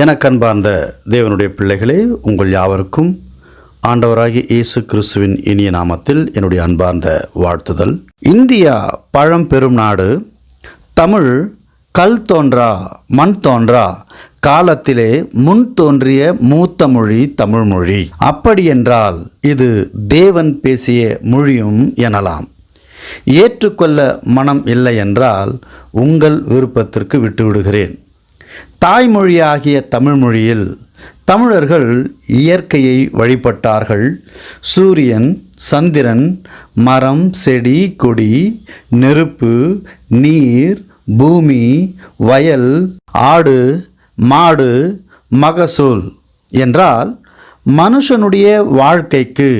எனக்கன்பார்ந்த தேவனுடைய பிள்ளைகளே உங்கள் யாவருக்கும் ஆண்டவராகிய இயேசு கிறிஸ்துவின் இனிய நாமத்தில் என்னுடைய அன்பார்ந்த வாழ்த்துதல். இந்தியா பழம்பெரும் நாடு தமிழ் கல் தோன்றா மண் தோன்றா காலத்திலே முன் தோன்றிய மூத்த மொழி தமிழ் மொழி. அப்படியென்றால் இது தேவன் பேசிய மொழியும் எனலாம். ஏற்றுக்கொள்ள மனம் இல்லை என்றால் உங்கள் விருப்பத்திற்கு விட்டுவிடுகிறேன். தாய்மொழியாகிய தமிழ்மொழியில் தமிழர்கள் இயற்கையை வழிபட்டார்கள். சூரியன் சந்திரன் மரம் செடி கொடி நெருப்பு நீர் பூமி வயல் ஆடு மாடு மகசூல். என்றால் மனுஷனுடைய வாழ்க்கைக்கு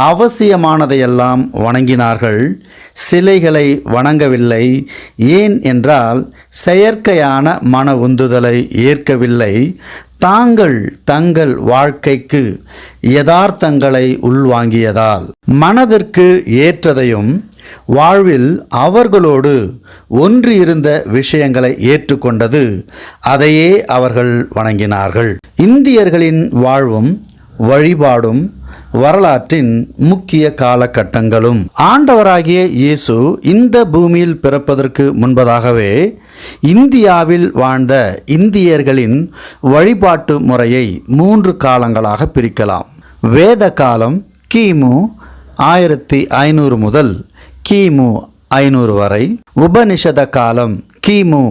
அவசியமானதையெல்லாம் வணங்கினார்கள். சிலைகளை வணங்கவில்லை. ஏன் என்றால் செயற்கையான மன உந்துதலை ஏற்கவில்லை. தாங்கள் தங்கள் வாழ்க்கைக்கு யதார்த்தங்களை உள்வாங்கியதால். மனதிற்கு ஏற்றதையும் வாழ்வில் அவர்களோடு ஒன்றியிருந்த விஷயங்களை ஏற்றுக்கொண்டது அதையே அவர்கள் வணங்கினார்கள். இந்தியர்களின் வாழ்வும் வழிபாடும் வரலாற்றின் முக்கிய காலகட்டங்களும். ஆண்டவராகிய இயேசு இந்த பூமியில் பிறப்பதற்கு முன்பதாகவே இந்தியாவில் வாழ்ந்த இந்தியர்களின் வழிபாட்டு முறையை மூன்று காலங்களாக பிரிக்கலாம். வேத காலம் கிமு ஆயிரத்தி ஐநூறு முதல் கிமு ஐநூறு வரை. உபனிஷத காலம் கிமு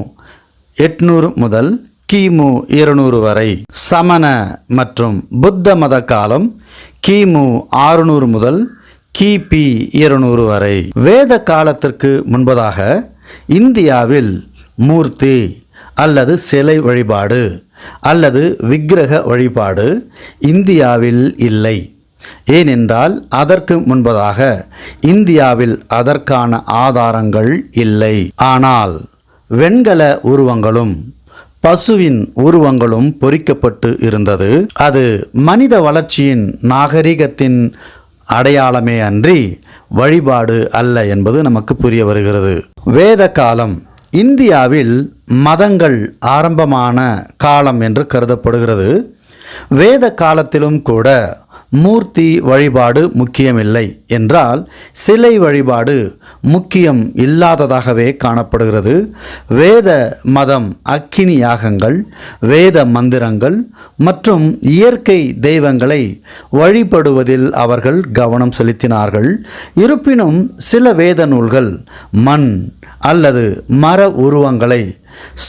எட்நூறு முதல் கிமு இருநூறு வரை. சமண மற்றும் புத்த மத காலம் கிமு ஆறுநூறு முதல் கிபி இருநூறு வரை. வேத காலத்திற்கு முன்பதாக இந்தியாவில் மூர்த்தி அல்லது சிலை வழிபாடு அல்லது விக்கிரக வழிபாடு இந்தியாவில் இல்லை. ஏனென்றால் அதற்கு முன்பதாக இந்தியாவில் அதற்கான ஆதாரங்கள் இல்லை. ஆனால் வெண்கல உருவங்களும் பசுவின் உருவங்களும் பொறிக்கப்பட்டு இருந்தது. அது மனித வளர்ச்சியின் நாகரிகத்தின் அடையாளமே அன்றி வழிபாடு அல்ல என்பது நமக்கு புரிய வருகிறது. வேத காலம் இந்தியாவில் மதங்கள் ஆரம்பமான காலம் என்று கருதப்படுகிறது. வேத காலத்திலும் கூட மூர்த்தி வழிபாடு முக்கியமில்லை என்றால் சிலை வழிபாடு முக்கியம் இல்லாததாகவே காணப்படுகிறது. வேத மதம் அக்கினி யாகங்கள் வேத மந்திரங்கள் மற்றும் இயற்கை தெய்வங்களை வழிபடுவதில் அவர்கள் கவனம் செலுத்தினார்கள். இருப்பினும் சில வேத நூல்கள் மண் அல்லது மர உருவங்களை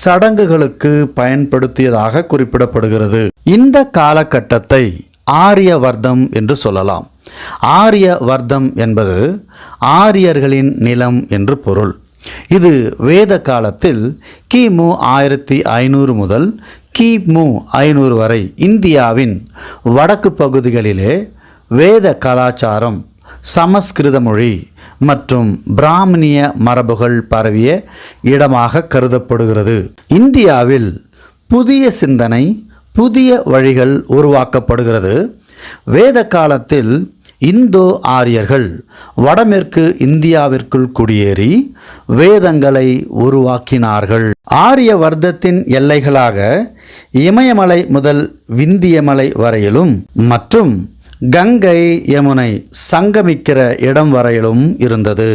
சடங்குகளுக்கு பயன்படுத்தியதாக குறிப்பிடப்படுகிறது. இந்த காலகட்டத்தை ஆரியவர்தம் என்று சொல்லலாம். ஆரியவர்தம் என்பது ஆரியர்களின் நிலம் என்று பொருள். இது வேத காலத்தில் கிமு ஆயிரத்தி ஐநூறு முதல் கிமு ஐநூறு வரை இந்தியாவின் வடக்கு பகுதிகளிலே வேத கலாச்சாரம் சமஸ்கிருத மொழி மற்றும் பிராமணிய மரபுகள் பரவிய இடமாக கருதப்படுகிறது. இந்தியாவில் புதிய சிந்தனை புதிய வழிகள் உருவாக்கப்படுகிறது. வேத காலத்தில் இந்தோ ஆரியர்கள் வடமேற்கு இந்தியாவிற்குள் குடியேறி வேதங்களை உருவாக்கினார்கள். ஆரிய வர்க்கத்தின் எல்லைகளாக இமயமலை முதல் விந்தியமலை வரையிலும் மற்றும் கங்கை யமுனை சங்கமிக்கிற இடம் வரையிலும் இருந்தது.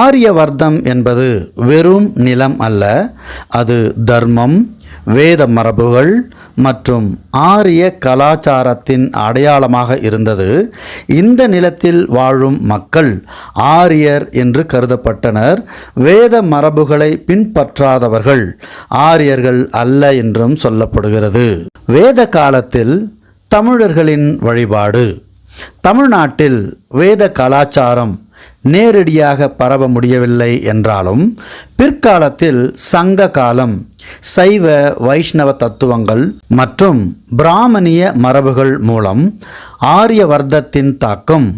ஆரியவர்த்தம் என்பது வெறும் நிலம் அல்ல அது தர்மம் வேத மரபுகள் மற்றும் ஆரிய கலாச்சாரத்தின் அடையாளமாக இருந்தது. இந்த நிலத்தில் வாழும் மக்கள் ஆரியர் என்று கருதப்பட்டனர். வேத மரபுகளை பின்பற்றாதவர்கள் ஆரியர்கள் அல்ல என்றும் சொல்லப்படுகிறது. வேத காலத்தில் தமிழர்களின் வழிபாடு. தமிழ்நாட்டில் வேத கலாச்சாரம் நேரடியாக பரவ முடியவில்லை என்றாலும் பிற்காலத்தில் சங்க காலம் சைவ வைஷ்ணவ தத்துவங்கள் மற்றும் பிராமணிய மரபுகள் மூலம் ஆரியவர்த்தத்தின் தாக்கம்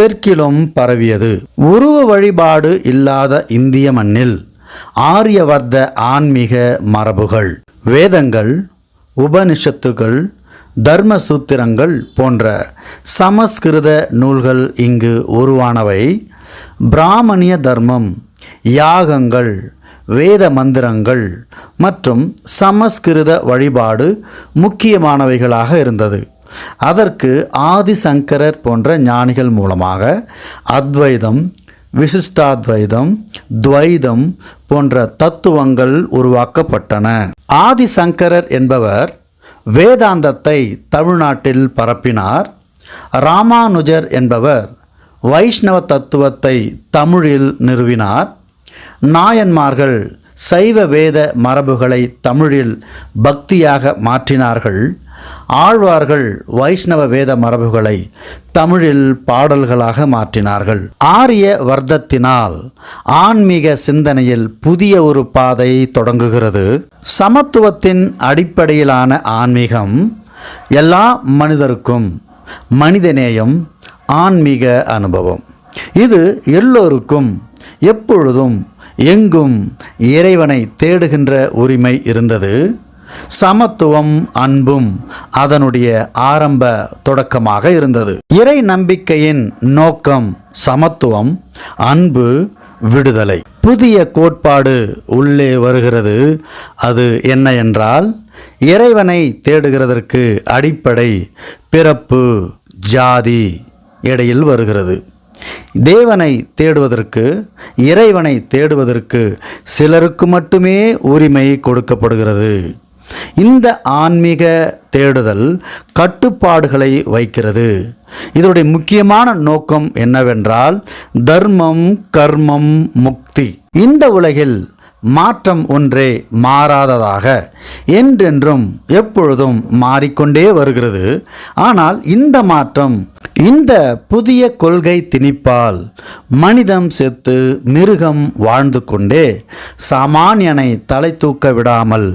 தெற்கிலும் பரவியது. உருவ வழிபாடு இல்லாத இந்திய மண்ணில் ஆரியவர்த்த ஆன்மீக மரபுகள் வேதங்கள் உபனிஷத்துகள் தர்மசூத்திரங்கள் போன்ற சமஸ்கிருத நூல்கள் இங்கு உருவானவை. பிராமணிய தர்மம் யாகங்கள் வேத மந்திரங்கள் மற்றும் சமஸ்கிருத வழிபாடு முக்கியமானவைகளாக இருந்தது. அதற்கு ஆதிசங்கரர் போன்ற ஞானிகள் மூலமாக அத்வைதம் விசிஷ்டாத்வைதம் துவைதம் போன்ற தத்துவங்கள் உருவாக்கப்பட்டன. ஆதிசங்கரர் என்பவர் வேதாந்தத்தை தமிழ்நாட்டில் பரப்பினார். ராமானுஜர் என்பவர் வைஷ்ணவ தத்துவத்தை தமிழில் நிறுவினார். நாயன்மார்கள் சைவ வேத மரபுகளை தமிழில் பக்தியாக மாற்றினார்கள். ஆழ்வார்கள் வைஷ்ணவ வேத மரபுகளை தமிழில் பாடல்களாக மாற்றினார்கள். ஆரிய வர்த்தத்தினால் ஆன்மீக சிந்தனையில் புதிய ஒரு பாதை தொடங்குகிறது. சமத்துவத்தின் அடிப்படையிலான ஆன்மீகம் எல்லா மனிதருக்கும் மனிதநேயம் ஆன்மீக அனுபவம். இது எல்லோருக்கும் எப்பொழுதும் எங்கும் இறைவனை தேடுகின்ற உரிமை இருந்தது. சமத்துவம் அன்பும் அதனுடைய ஆரம்ப தொடக்கமாக இருந்தது. இறை நம்பிக்கையின் நோக்கம் சமத்துவம் அன்பு விடுதலை. புதிய கோட்பாடு உள்ளே வருகிறது. அது என்ன என்றால் இறைவனை தேடுகிறதற்கு அடிப்படை பிறப்பு ஜாதி இடையில் வருகிறது. தேவனை தேடுவதற்கு இறைவனை தேடுவதற்கு சிலருக்கு மட்டுமே உரிமை கொடுக்கப்படுகிறது. இந்த ஆன்மீக தேடுதல் கட்டுப்பாடுகளை வைக்கிறது. இதனுடைய முக்கியமான நோக்கம் என்னவென்றால் தர்மம் கர்மம் முக்தி. இந்த உலகில் மாற்றம் ஒன்றே மாறாததாக என்றென்றும் எப்பொழுதும் மாறிக்கொண்டே வருகிறது. ஆனால் இந்த மாற்றம் இந்த புதிய கொள்கை திணிப்பால் மனிதம் செத்து மிருகம் வாழ்ந்து கொண்டே சாமானியனை தலை தூக்க விடாமல்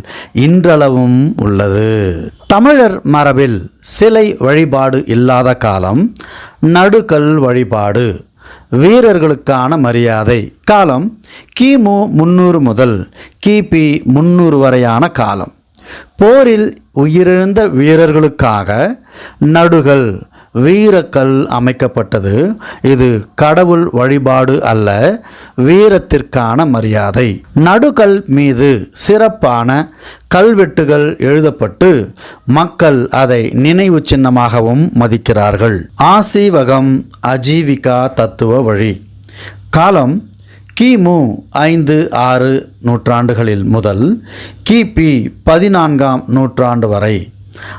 இன்றளவும் உள்ளது. தமிழர் மரபில் சிலை வழிபாடு இல்லாத காலம் நடுக்கல் வழிபாடு வீரர்களுக்கான மரியாதை. காலம் கிமு முன்னூறு முதல் கிபி முன்னூறு வரையான காலம். போரில் உயிரிழந்த வீரர்களுக்காக நடுகள் வீரக்கல் அமைக்கப்பட்டது. இது கடவுள் வழிபாடு அல்ல வீரத்திற்கான மரியாதை. நடுக்கல் மீது சிறப்பான கல்வெட்டுகள் எழுதப்பட்டு மக்கள் அதை நினைவு சின்னமாகவும் மதிக்கிறார்கள். ஆசீவகம் அஜீவிகா தத்துவ வழி. காலம் கிமு ஐந்து ஆறு நூற்றாண்டுகளில் முதல் கிபி பதினான்காம் நூற்றாண்டு வரை.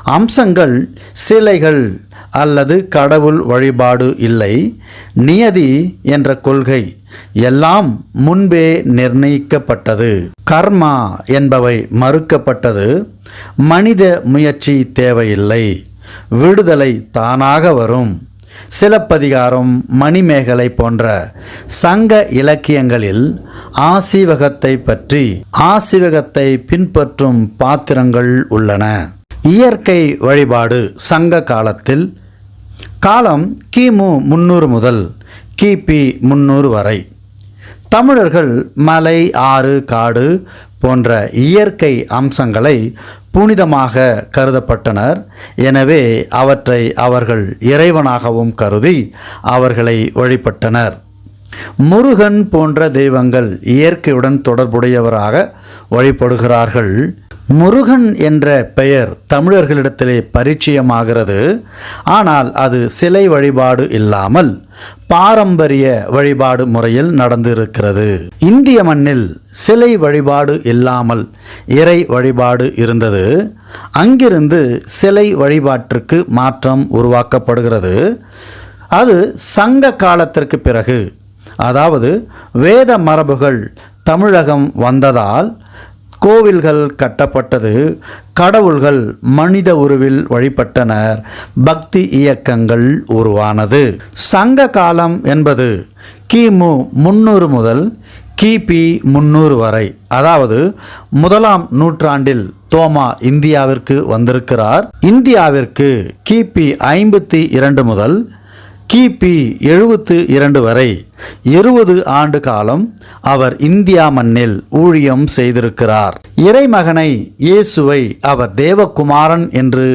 அம்சங்கள் சிலைகள் அல்லது கடவுள் வழிபாடு இல்லை நியதி என்ற கொள்கை எல்லாம் முன்பே நிர்ணயிக்கப்பட்டது. கர்மா என்பவை மறுக்கப்பட்டது. மனித முயற்சி தேவையில்லை. விடுதலை தானாக வரும். சிலப்பதிகாரம் மணிமேகலை போன்ற சங்க இலக்கியங்களில் ஆசீவகத்தை பற்றி ஆசீவகத்தை பின்பற்றும் பாத்திரங்கள் உள்ளன. இயற்கை வழிபாடு சங்க காலத்தில் காலம் கிமு முன்னூறு முதல் கிபி முன்னூறு வரை. தமிழர்கள் மலை ஆறு காடு போன்ற இயற்கை அம்சங்களை புனிதமாக கருதப்பட்டனர். எனவே அவற்றை அவர்கள் இறைவனாகவும் கருதி அவர்களை வழிபட்டனர். முருகன் போன்ற தெய்வங்கள் இயற்கையுடன் தொடர்புடையவராக வழிபடுகிறார்கள். முருகன் என்ற பெயர் தமிழர்களிடத்திலே பரிச்சயமாகிறது. ஆனால் அது சிலை வழிபாடு இல்லாமல் பாரம்பரிய வழிபாடு முறையில் நடந்திருக்கிறது. இந்திய மண்ணில் சிலை வழிபாடு இல்லாமல் இறை வழிபாடு இருந்தது. அங்கிருந்து சிலை வழிபாட்டிற்கு மாற்றம் உருவாக்கப்படுகிறது. அது சங்க காலத்திற்கு பிறகு அதாவது வேத மரபுகள் தமிழகம் வந்ததால் கோவில்கள் கட்டப்பட்டது. கடவுள்கள் மனித உருவில் வழிபட்டனர். பக்தி இயக்கங்கள் உருவானது. சங்க காலம் என்பது கிமு முன்னூறு முதல் கிபி முன்னூறு வரை. அதாவது முதலாம் நூற்றாண்டில் தோமா இந்தியாவிற்கு வந்திருக்கிறார். இந்தியாவிற்கு கிபி ஐம்பத்தி இரண்டு முதல் கிபி எழுபத்து இரண்டு வரை இருபது ஆண்டு காலம் அவர் இந்தியா மண்ணில் ஊழியம் செய்திருக்கிறார். இறைமகனை இயேசுவை அவர் தேவகுமாரன் என்று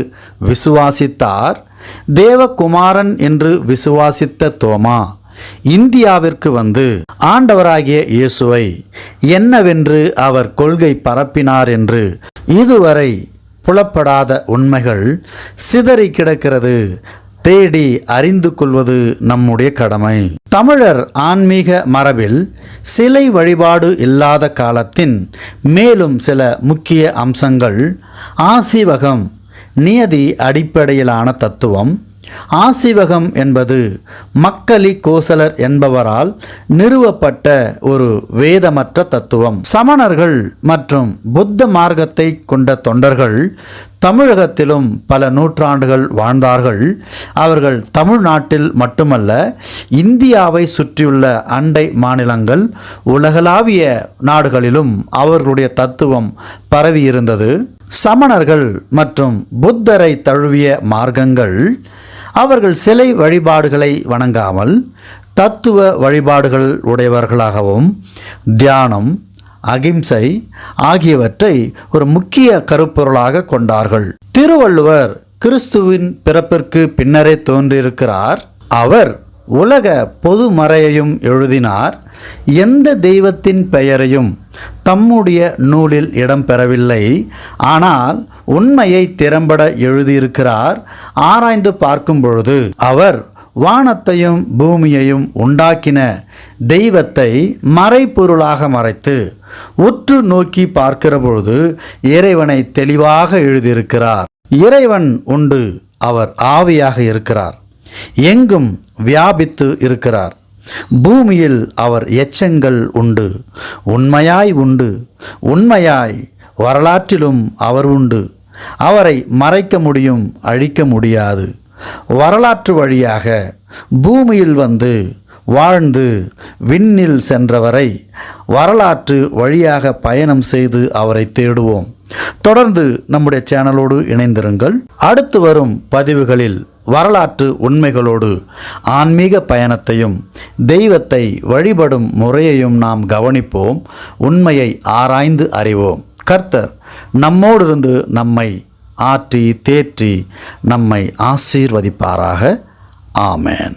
விசுவாசித்தார். தேவகுமாரன் என்று விசுவாசித்த தோமா இந்தியாவிற்கு வந்து ஆண்டவராகிய இயேசுவை என்னவென்று அவர் கொள்கை பரப்பினார் என்று இதுவரை புலப்படாத உண்மைகள் சிதறி கிடக்கிறது. தேடி அறிந்து கொள்வது நம்முடைய கடமை. தமிழர் ஆன்மீக மரபில் சிலை வழிபாடு இல்லாத காலத்தின் மேலும் சில முக்கிய அம்சங்கள் ஆசீவகம் நியதி அடிப்படையிலான தத்துவம் ஆசிவகம் என்பது மக்களி கோசலர் என்பவரால் நிறுவப்பட்ட ஒரு வேதமற்ற தத்துவம். சமணர்கள் மற்றும் புத்த மார்க்கத்தை கொண்ட தொண்டர்கள் தமிழகத்திலும் பல நூற்றாண்டுகள் வாழ்ந்தார்கள். அவர்கள் தமிழ்நாட்டில் மட்டுமல்ல இந்தியாவை சுற்றியுள்ள அண்டை மாநிலங்கள் உலகளாவிய நாடுகளிலும் அவர்களுடைய தத்துவம் பரவியிருந்தது. சமணர்கள் மற்றும் புத்தரை தழுவிய மார்க்கங்கள் அவர்கள் சிலை வழிபாடுகளை வணங்காமல் தத்துவ வழிபாடுகள் உடையவர்களாகவும் தியானம் அகிம்சை ஆகியவற்றை ஒரு முக்கிய கருப்பொருளாக கொண்டார்கள். திருவள்ளுவர் கிறிஸ்துவின் பிறப்பிற்கு பின்னரே தோன்றியிருக்கிறார். அவர் உலக பொதுமறையையும் எழுதினார். எந்த தெய்வத்தின் பெயரையும் தம்முடைய நூலில் இடம்பெறவில்லை. ஆனால் உண்மையை திறம்பட எழுதியிருக்கிறார். ஆராய்ந்து பார்க்கும் பொழுது அவர் வானத்தையும் பூமியையும் உண்டாக்கின தெய்வத்தை மறைப்பொருளாக மறைத்து உற்று நோக்கி பார்க்கிற பொழுது இறைவனை தெளிவாக எழுதியிருக்கிறார். இறைவன் உண்டு அவர் ஆவியாக இருக்கிறார். எங்கும் வியாபித்து இருக்கிறார். பூமியில் அவர் எச்சங்கள் உண்டு உண்மையாய் உண்டு உண்மையாய் வரலாற்றிலும் அவர் உண்டு. அவரை மறைக்க முடியும் அழிக்க முடியாது. வரலாற்று வழியாக பூமியில் வந்து வாழ்ந்து விண்ணில் சென்றவரை வரலாற்று வழியாக பயணம் செய்து அவரை தேடுவோம். தொடர்ந்து நம்முடைய சேனலோடு இணைந்திருங்கள். அடுத்து வரும் பதிவுகளில் வரலாற்று உண்மைகளோடு ஆன்மீக பயணத்தையும் தெய்வத்தை வழிபடும் முறையையும் நாம் கவனிப்போம் உண்மையை ஆராய்ந்து அறிவோம். கர்த்தர் நம்மோடிருந்து நம்மை ஆற்றி தேற்றி நம்மை ஆசீர்வதிப்பாராக. ஆமேன்.